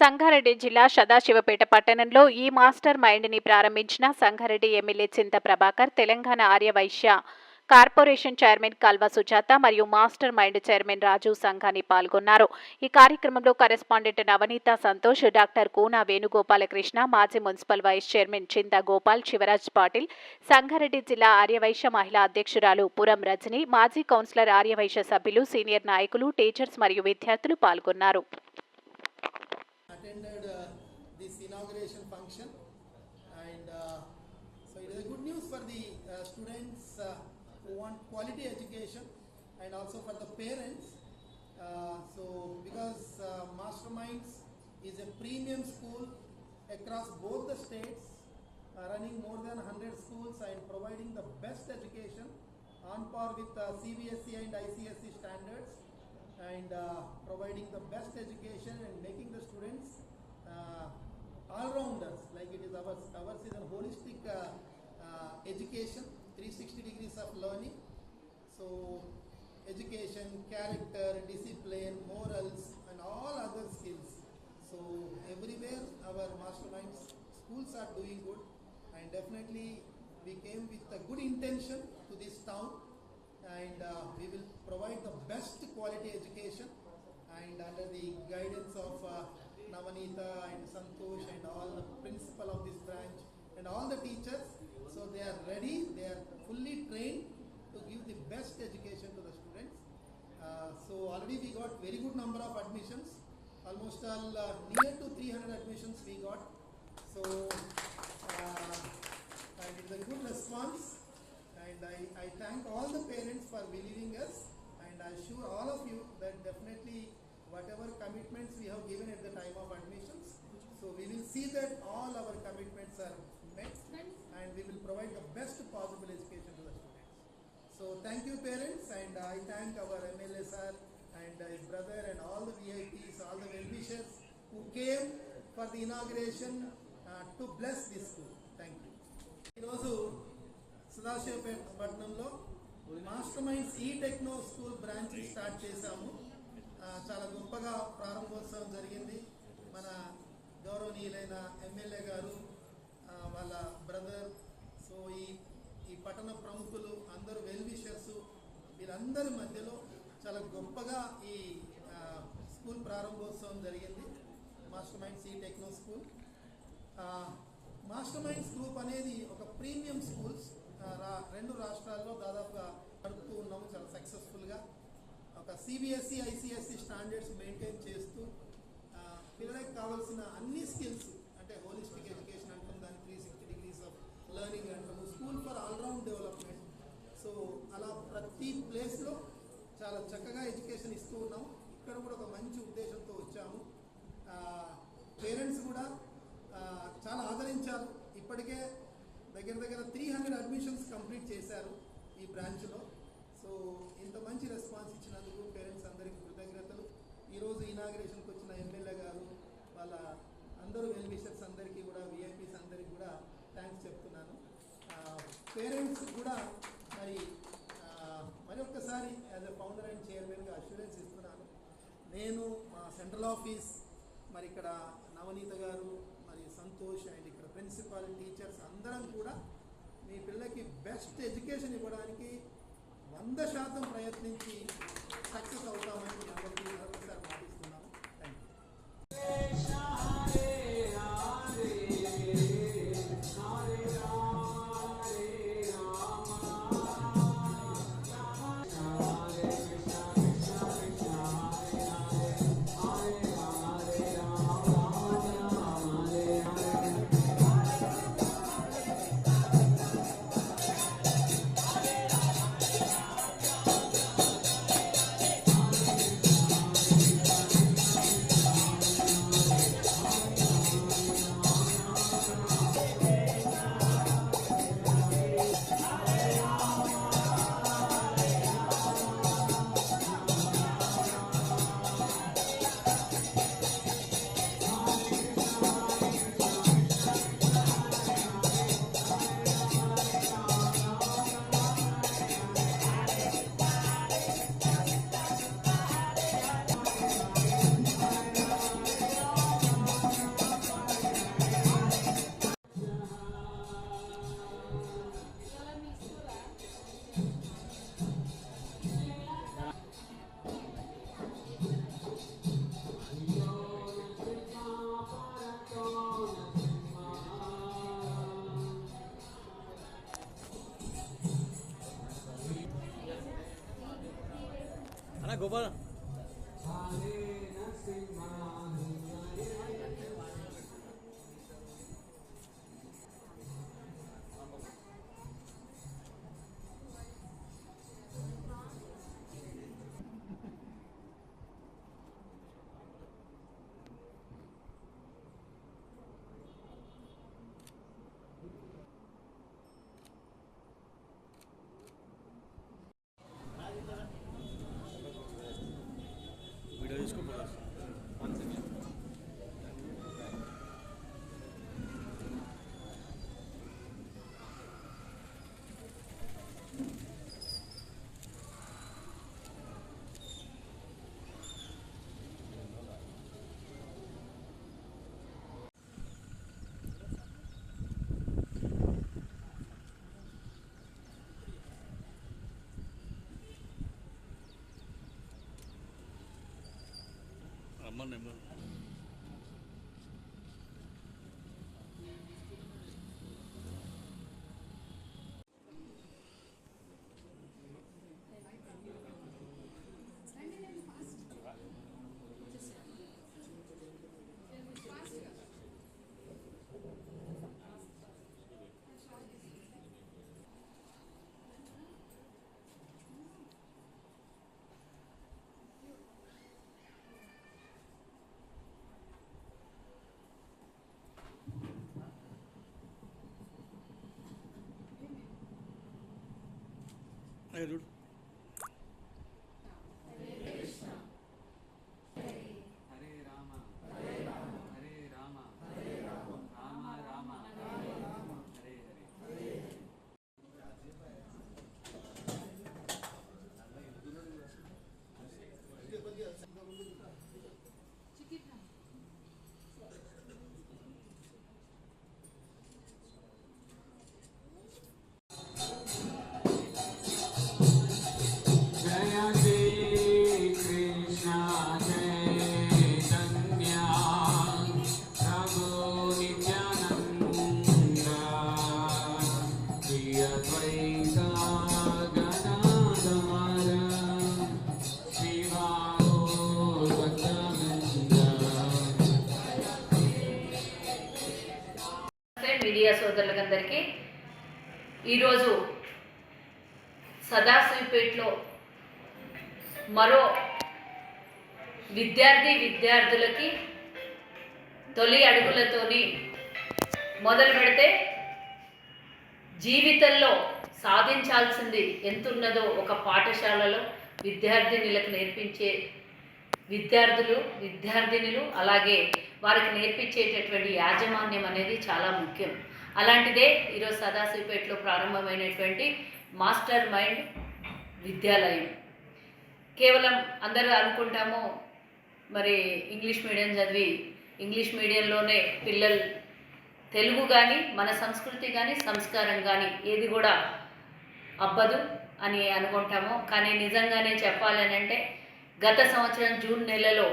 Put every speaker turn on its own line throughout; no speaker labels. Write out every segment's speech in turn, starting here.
సంగారెడ్డి జిల్లా సదాశివపేట పట్టణంలో ఈ మాస్టర్ మైండ్ని ప్రారంభించిన Sangareddy MLA Chinta Prabhakar Telangana Aryavysya corporation chairman Kalva Sujatha మరియు మాస్టర్ మైండ్ చైర్మన్ రాజు సంఘాని పాల్గొన్నారు. ఈ కార్యక్రమంలో కరెస్పాండెంట్ నవనీత సంతోష్ డాక్టర్ కూన వేణుగోపాలకృష్ణ మాజీ మున్సిపల్ వైస్ చైర్మన్ చింత గోపాల్ శివరాజ్ పాటిల్ సంగారెడ్డి జిల్లా ఆర్యవైశ్య మహిళా అధ్యక్షురాలు పురం రజని మాజీ కౌన్సిలర్ ఆర్యవైశ్య సభ్యులు సీనియర్ నాయకులు టీచర్స్ మరియు విద్యార్థులు పాల్గొన్నారు.
Want quality education and also for the parents uh, so because uh, masterminds is a premium school across both the states uh, running more than 100 schools and providing the best education on par with uh, CBSE and ICSE standards and uh, providing the best education and making the students uh, all-rounders like it is ours. Ours is a holistic uh, education, 360 degrees of learning. So education, character, discipline, morals and all other skills. So everywhere our masterminds schools are doing good and definitely we came with a good intention to this town and uh, we will provide the best quality education and under the guidance of uh, Navanita and Santosh and all the principal of this branch and all the teachers. So they are ready, they are fully trained to give the best education to the students. Uh, so already we got very good number of admissions, almost all uh, near to 300 admissions we got. So uh, and it's a good response and I, I thank all the parents for believing us and I assure all of you that definitely whatever commitments we have given at the time of admissions, so we will see that all our commitments are met and we will provide the best possible education to the students. So thank you parents and I thank our MLA sir and his brother and all the VIPs, all the well-wishers who came for the inauguration uh, to bless this school. Thank you. ఈరోజు సదాశివపేట పట్టణంలో master minds e techno school branch start చేశాము ఆ, చాలా గొప్పగా ప్రారంభోత్సవం జరిగింది మన గౌరవనీయులైన ఎమ్మెల్యే గారు ఆ, వాళ్ళ బ్రదర్ సో ఈ ఈ పట్టణ ప్రముఖులు అందరూ వెల్ విషర్స్ మధ్యలో చాలా గొప్పగా ఈ స్కూల్ ప్రారంభోత్సవం జరిగింది. Master minds e techno school. Master minds group అనేది ఒక ప్రీమియం స్కూల్స్ రా రెండు రాష్ట్రాల్లో దాదాపుగా నడుపుతూ ఉన్నాము చాలా సక్సెస్ఫుల్గా. ఒక సిబిఎస్ఈ ఐసిఎస్ఈ స్టాండర్డ్స్ మెయింటైన్ చేస్తూ పిల్లలకు కావాల్సిన అన్ని స్కిల్స్ అంటే హోలిస్టిక్ ఎడ్యుకేషన్ అంటున్న దాని three sixty degrees of learning అంటున్నాం school for all round development so అలా ప్రతి ప్లేస్లో చాలా చక్కగా ఎడ్యుకేషన్ ఇస్తూ ఉన్నాము. ఇక్కడ కూడా ఒక మంచి ఉద్దేశంతో వచ్చాము. పేరెంట్స్ కూడా చాలా ఆదరించారు. ఇప్పటికే దగ్గర దగ్గర త్రీ హండ్రెడ్ అడ్మిషన్స్ కంప్లీట్ చేశారు ఈ బ్రాంచ్లో సో ఇంత మంచి రెస్పాన్స్ ఇచ్చినందుకు పేరెంట్స్ అందరికీ కృతజ్ఞతలు. ఈరోజు ఇనాగ్రేషన్కి వచ్చిన ఎమ్మెల్యే గారు వాళ్ళ అందరూ వెల్ విషర్స్ అందరికీ కూడా విఐపీస్ అందరికీ కూడా థ్యాంక్స్ చెప్తున్నాను. పేరెంట్స్ కూడా మరి మరొకసారి మరి ఒక్కసారి యాజ్ ఎ ఫౌండర్ అండ్ చైర్మన్గా అష్యూరెన్స్ ఇస్తున్నాను. నేను మా సెంట్రల్ ఆఫీస్ మరి ఇక్కడ నవనీత గారు మరి సంతోష్ అండ్ ఇక్కడ ప్రిన్సిపాల్ టీచర్స్ అందరం కూడా మీ పిల్లకి బెస్ట్ ఎడ్యుకేషన్ ఇవ్వడానికి వంద శాతం ప్రయత్నించి సక్సెస్ అవుతామని అందరికీ మరొకసారి మాటిస్తున్నాను. Thank you
Go for it. తీసుకోపోతారు money, money.
Eylül మీడియా సోదరులకందరికీ. ఈరోజు సదాశివపేటలో మరో విద్యార్థి విద్యార్థులకి తొలి అడుగులతోని మొదలు పెడితే జీవితంలో సాధించాల్సింది ఎంతున్నదో ఒక పాఠశాలలో విద్యార్థినులకు నేర్పించే విద్యార్థులు విద్యార్థినులు అలాగే వారికి నేర్పించేటటువంటి యాజమాన్యం అనేది చాలా ముఖ్యం. అలాంటిదే ఈరోజు సదాశివపేటలో ప్రారంభమైనటువంటి మాస్టర్ మైండ్ విద్యాలయం. కేవలం అందరూ అనుకుంటాము మరి ఇంగ్లీష్ మీడియం చదివి ఇంగ్లీష్ మీడియంలోనే పిల్లలు తెలుగు కానీ మన సంస్కృతి కానీ సంస్కారం కానీ ఏది కూడా అబ్బదు అని అనుకుంటాము. కానీ నిజంగానే చెప్పాలని అంటే గత సంవత్సరం జూన్ నెలలో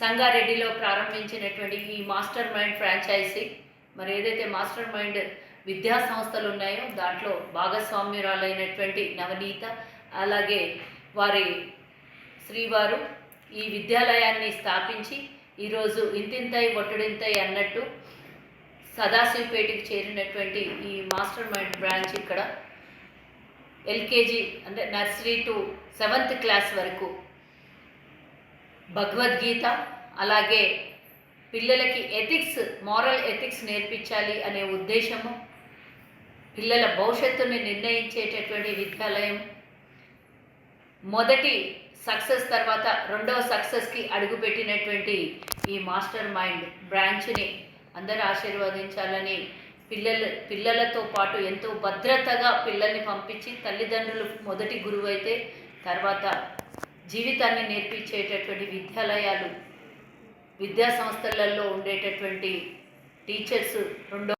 సంగారెడ్డిలో ప్రారంభించినటువంటి ఈ మాస్టర్ మైండ్ ఫ్రాంచైజీ మరి ఏదైతే మాస్టర్ మైండ్ విద్యా సంస్థలు ఉన్నాయో దాంట్లో భాగస్వామ్యురాలైనటువంటి నవనీత అలాగే వారి శ్రీవారు ఈ విద్యాలయాన్ని స్థాపించి ఈరోజు ఇంతింతై ఒట్టుడింతై అన్నట్టు సదాశివపేటకి చేరినటువంటి ఈ మాస్టర్ మైండ్ బ్రాంచ్ ఇక్కడ ఎల్కేజీ అంటే నర్సరీ టు సెవెంత్ క్లాస్ వరకు భగవద్గీత అలాగే పిల్లలకి ఎథిక్స్ మారల్ ఎథిక్స్ నేర్పించాలి అనే ఉద్దేశము పిల్లల భవిష్యత్తుని నిర్ణయించేటటువంటి విద్యాలయం. మొదటి సక్సెస్ తర్వాత రెండవ సక్సెస్కి అడుగుపెట్టినటువంటి ఈ మాస్టర్ మైండ్ బ్రాంచ్ని అందరూ ఆశీర్వదించాలని పిల్లల పిల్లలతో పాటు ఎంతో భద్రతగా పిల్లల్ని పంపించి తల్లిదండ్రులు మొదటి గురువు అయితే తర్వాత జీవితాన్ని నేర్పించేటటువంటి విద్యాలయాలు విద్యా సంస్థలలో ఉండేటటువంటి టీచర్స్ రెండో